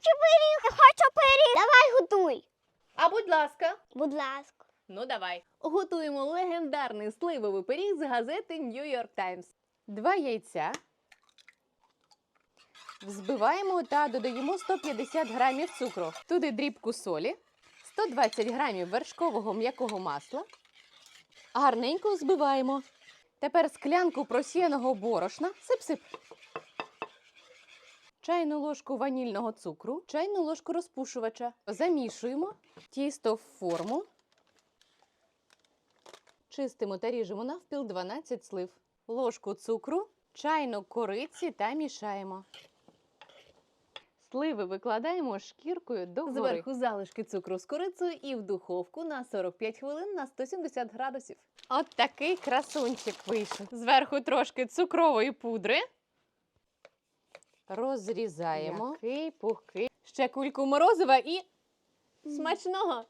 хочу пиріг, хочу пиріг. Давай готуй. А будь ласка. Будь ласка. Ну давай. Готуємо легендарний сливовий пиріг з газети New York Times. Два яйця. Взбиваємо та додаємо 150 грамів цукру. Туди дрібку солі, 120 грамів вершкового м'якого масла. Гарненько збиваємо. Тепер склянку просіяного борошна. Сип-сип. Чайну ложку ванільного цукру, чайну ложку розпушувача. Замішуємо тісто в форму. Чистимо та ріжемо навпіл 12 слив, ложку цукру, чайну кориці та мішаємо. Сливи викладаємо шкіркою до Зверху залишки цукру з корицею і в духовку на 45 хвилин на 170 градусів. От такий красунчик вийшов. Зверху трошки цукрової пудри. Розрізаємо. Який пухкий. Ще кульку морозива і смачного!